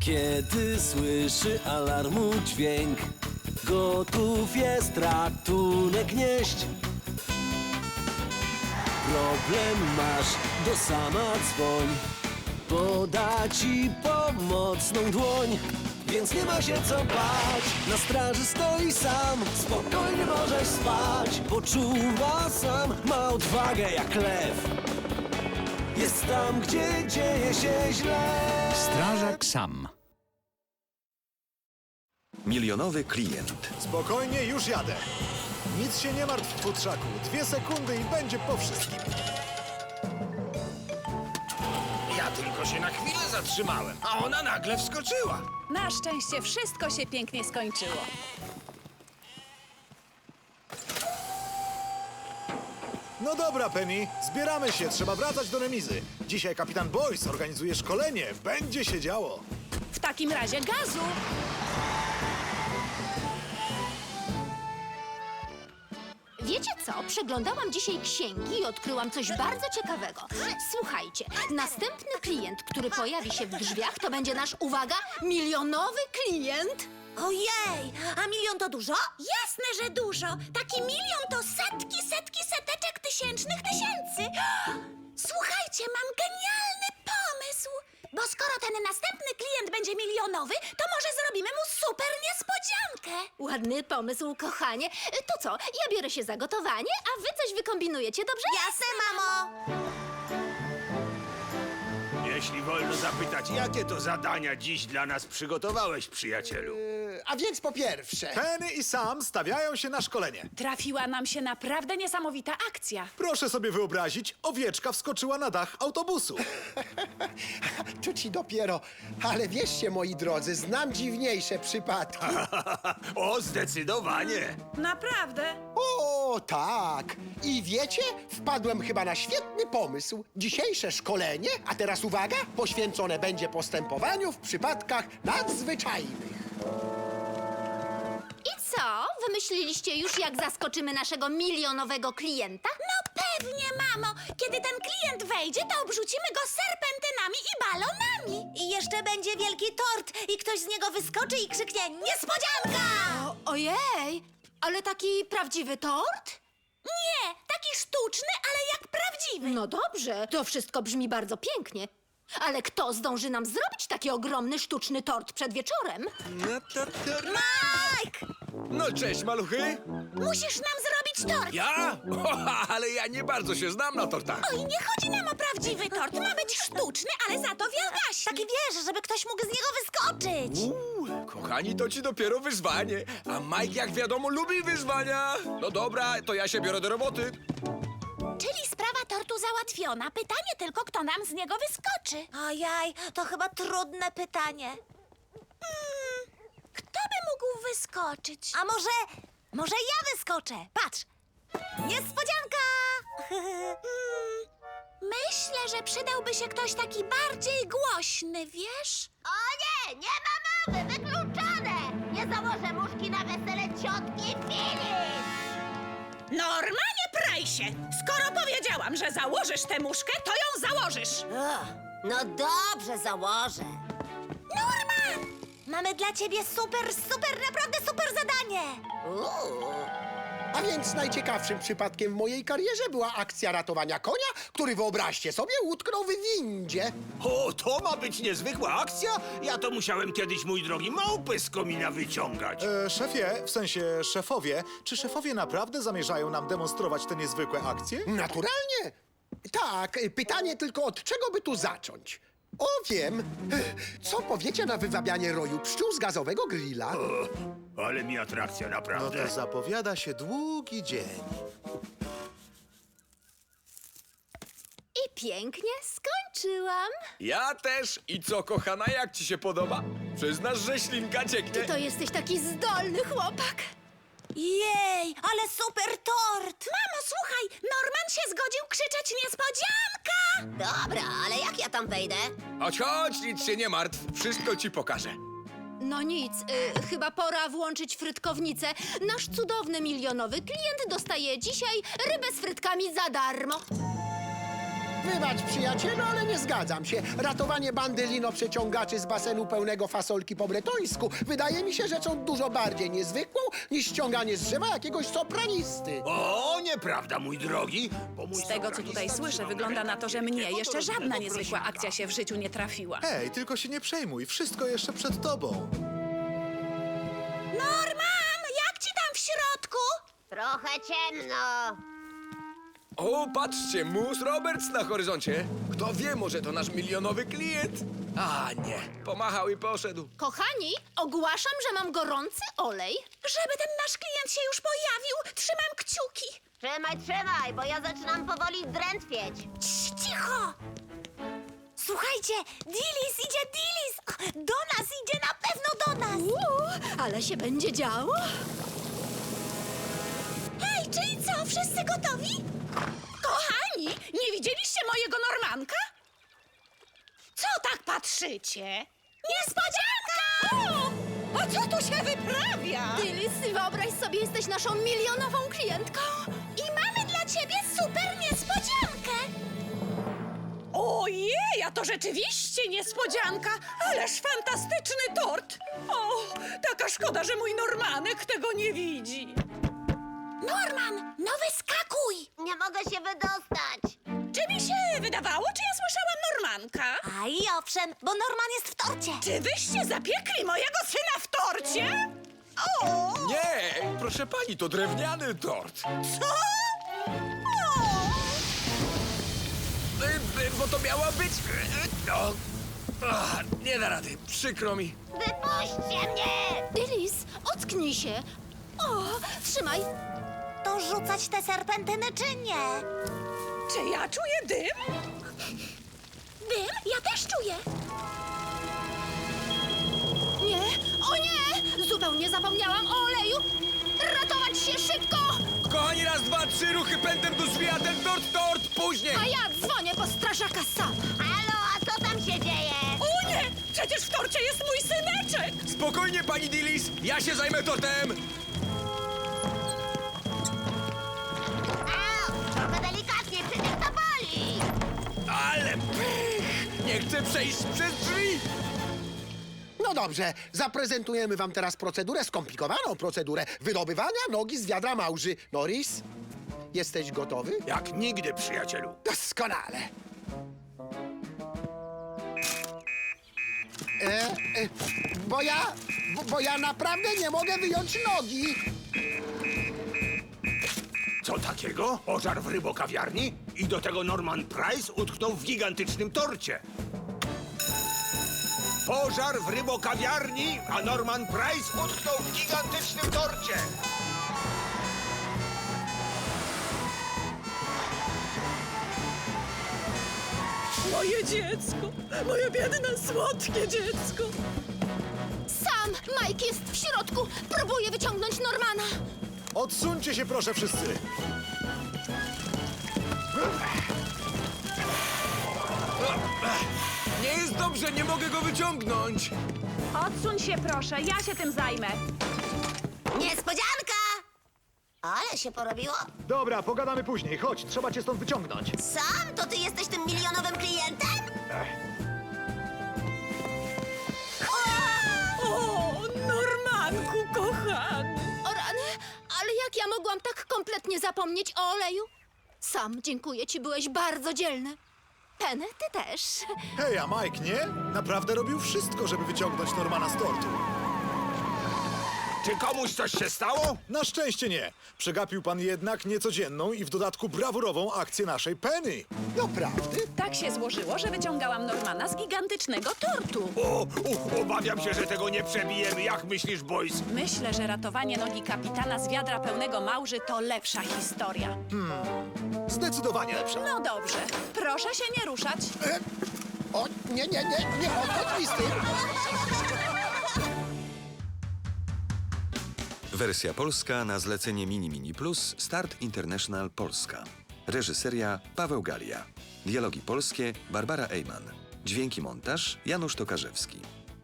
Kiedy słyszy alarmu dźwięk Gotów jest ratunek nieść. Problem masz, do sama dzwoń Poda ci pomocną dłoń. Więc nie ma się co bać Na straży stoi sam Spokojnie możesz spać. Poczuwa sam Ma odwagę jak lew Jest tam, gdzie dzieje się źle Strażak sam. Milionowy klient. Spokojnie, już jadę. Nic się nie martw, futrzaku. Dwie sekundy i będzie po wszystkim. Ja tylko się na chwilę zatrzymałem, a ona nagle wskoczyła. Na szczęście wszystko się pięknie skończyło. No dobra, Penny, zbieramy się, trzeba wracać do remizy. Dzisiaj kapitan Boyce organizuje szkolenie, będzie się działo. W takim razie gazu! Wiecie co? Przeglądałam dzisiaj księgi i odkryłam coś bardzo ciekawego. Słuchajcie, następny klient, który pojawi się w drzwiach, to będzie nasz, uwaga, milionowy klient. Ojej, a milion to dużo? Jasne, że dużo. Taki milion to setki, setki, seteczek tysięcznych tysięcy. Słuchajcie, mam genialny pomysł. Bo skoro ten następny klient będzie milionowy, to może zrobimy mu super niespodziankę. Ładny pomysł, kochanie. To co, ja biorę się za gotowanie, a wy coś wykombinujecie, dobrze? Jasne, mamo. Jeśli wolno zapytać, jakie to zadania dziś dla nas przygotowałeś, przyjacielu? A więc po pierwsze, Penny i Sam stawiają się na szkolenie. Trafiła nam się naprawdę niesamowita akcja. Proszę sobie wyobrazić, owieczka wskoczyła na dach autobusu. to ci dopiero. Ale wierzcie, moi drodzy, znam dziwniejsze przypadki. o, zdecydowanie. Naprawdę? O, tak. I wiecie, wpadłem chyba na świetny pomysł. Dzisiejsze szkolenie, a teraz uwaga, poświęcone będzie postępowaniu w przypadkach nadzwyczajnych. I co? Wymyśliliście już, jak zaskoczymy naszego milionowego klienta? No pewnie, mamo. Kiedy ten klient wejdzie, to obrzucimy go serpentynami i balonami. I jeszcze będzie wielki tort i ktoś z niego wyskoczy i krzyknie niespodzianka! O, ojej, ale taki prawdziwy tort? Nie, taki sztuczny, ale jak prawdziwy. No dobrze, to wszystko brzmi bardzo pięknie. Ale kto zdąży nam zrobić taki ogromny sztuczny tort przed wieczorem? No to, to... Mike! No cześć, maluchy. Musisz nam zrobić tort. Ja? ale ja nie bardzo się znam na tortach. Oj, nie chodzi nam o prawdziwy tort. Ma być sztuczny, ale za to wielgaśny. Taki wiesz, żeby ktoś mógł z niego wyskoczyć. Uuu, kochani, to ci dopiero wyzwanie. A Mike, jak wiadomo, lubi wyzwania. No dobra, to ja się biorę do roboty. Czyli sprawa tortu załatwiona. Pytanie tylko, kto nam z niego wyskoczy. Ojaj, to chyba trudne pytanie. Hmm, kto by mógł wyskoczyć? A może... może ja wyskoczę? Patrz! Niespodzianka! Hmm, myślę, że przydałby się ktoś taki bardziej głośny, wiesz? O nie, nie ma mowy, wykluczone! Nie założę muszki na wesele ciotki Filip! Normalnie się! Skoro powiedziałam, że założysz tę muszkę, to ją założysz! No dobrze, założę. Norman! Mamy dla ciebie super, super, naprawdę super zadanie! Uuu. A więc najciekawszym przypadkiem w mojej karierze była akcja ratowania konia, który wyobraźcie sobie utknął w windzie. O, to ma być niezwykła akcja? Ja to musiałem kiedyś, mój drogi, małpy z komina wyciągać. E, szefie, w sensie szefowie, czy szefowie naprawdę zamierzają nam demonstrować te niezwykłe akcje? Naturalnie. Tak, pytanie tylko od czego by tu zacząć? O, wiem. Co powiecie na wywabianie roju pszczół z gazowego grilla? Ale mi atrakcja, No naprawdę. to zapowiada się długi dzień. I pięknie skończyłam. Ja też. I co, kochana, jak ci się podoba? Przyznasz, że ślinka cieknie? Ty to jesteś taki zdolny chłopak. Jej, ale super tort! Mamo, słuchaj, Norman się zgodził krzyczeć niespodzianka! Dobra, ale jak ja tam wejdę? Chodź, chodź, nic się nie martw. Wszystko ci pokażę. No nic, y, chyba pora włączyć frytkownicę. Nasz cudowny milionowy klient dostaje dzisiaj rybę z frytkami za darmo. Wybacz, przyjacielu, ale nie zgadzam się. Ratowanie bandy linoprzeciągaczy z basenu pełnego fasolki po bretońsku wydaje mi się rzeczą dużo bardziej niezwykłą niż ściąganie z drzewa jakiegoś sopranisty. O, nieprawda, mój drogi. Bo mój Z tego, co tutaj słyszę, wygląda na to, że mnie jeszcze żadna niezwykła akcja się w życiu nie trafiła. Hej, tylko się nie przejmuj, wszystko jeszcze przed tobą. Norman, jak ci tam w środku? Trochę ciemno. O, patrzcie, Mus Roberts na horyzoncie. Kto wie, może to nasz milionowy klient? A, nie. Pomachał i poszedł. Kochani, ogłaszam, że mam gorący olej. Żeby ten nasz klient się już pojawił, trzymam kciuki. Trzymaj, trzymaj, bo ja zaczynam powoli drętwieć. Cii, cicho! Słuchajcie, Dilis idzie, Dilis! Do nas idzie, na pewno do nas! Uuu, ale się będzie działo. Hej, czyli co, wszyscy gotowi? Kochani, nie widzieliście mojego Normanka? Co tak patrzycie? Niespodzianka! A co tu się wyprawia? Dylis, wyobraź sobie, jesteś naszą milionową klientką. I mamy dla ciebie super niespodziankę! Ojej, a to rzeczywiście niespodzianka! Ależ fantastyczny tort! O, taka szkoda, że mój Normanek tego nie widzi. Norman, no wyskakuj! Nie mogę się wydostać. Czy mi się wydawało, czy ja słyszałam Normanka? A i owszem, bo Norman jest w torcie. Czy wyście zapiekli mojego syna w torcie? O! Nie, proszę pani, to drewniany tort. Co? O! Y, y, Bo to miała być... y, y, No, Ach, nie da rady, przykro mi. Wypuśćcie mnie! Dylis, ocknij się. O, trzymaj. Rzucać te serpentyny czy nie? Czy ja czuję dym? Dym? Ja też czuję. Nie, o nie! Zupełnie zapomniałam o oleju. Ratować się szybko! Kochani, raz, dwa, trzy, ruchy pędem do drzwi, a ten tort, tort, później. A ja dzwonię po strażaka sam. Halo, a co tam się dzieje? O nie! Przecież w torcie jest mój syneczek! Spokojnie, pani Dillis, ja się zajmę tortem. Ale pych! Nie chcę przejść przez drzwi. No dobrze, zaprezentujemy wam teraz procedurę, skomplikowaną procedurę wydobywania nogi z wiadra małży. Norris, jesteś gotowy? Jak nigdy, przyjacielu. Doskonale. E, e, bo ja, bo, bo ja naprawdę nie mogę wyjąć nogi. Takiego? Pożar w rybokawiarni? I do tego Norman Price utknął w gigantycznym torcie. Pożar w rybokawiarni, a Norman Price utknął w gigantycznym torcie. Moje dziecko! Moje biedne, słodkie dziecko! Sam, Mike jest w środku. Próbuje wyciągnąć Normana. Odsuńcie się proszę wszyscy. Nie jest dobrze, nie mogę go wyciągnąć. Odsuń się proszę, ja się tym zajmę. Niespodzianka! Ale się porobiło. Dobra, pogadamy później. Chodź, trzeba cię stąd wyciągnąć. Sam, to ty jesteś tym milionowym klientem? O, Normanku kochany! Mogłam tak kompletnie zapomnieć o oleju? Sam, dziękuję ci, byłeś bardzo dzielny. Penny, ty też. Hej, a Mike nie? Naprawdę robił wszystko, żeby wyciągnąć Normana z tortu. Czy komuś coś się stało? Na szczęście nie. Przegapił pan jednak niecodzienną i w dodatku brawurową akcję naszej Penny. Doprawdy? Tak się złożyło, że wyciągałam Normana z gigantycznego tortu. O, u, obawiam się, że tego nie przebijemy. Jak myślisz, boys? Myślę, że ratowanie nogi kapitana z wiadra pełnego małży to lepsza historia. Zdecydowanie lepsza. No dobrze, proszę się nie ruszać. E, o, nie, nie, nie, nie odchodź mi z tym. Wersja polska na zlecenie Mini Mini Plus Start International Polska. Reżyseria Paweł Galia. Dialogi polskie Barbara Ejman. Dźwięki montaż Janusz Tokarzewski.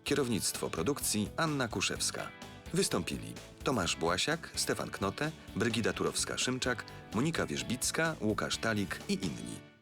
Kierownictwo produkcji Anna Kuszewska. Wystąpili Tomasz Błasiak, Stefan Knote, Brygida Turowska-Szymczak, Monika Wierzbicka, Łukasz Talik i inni.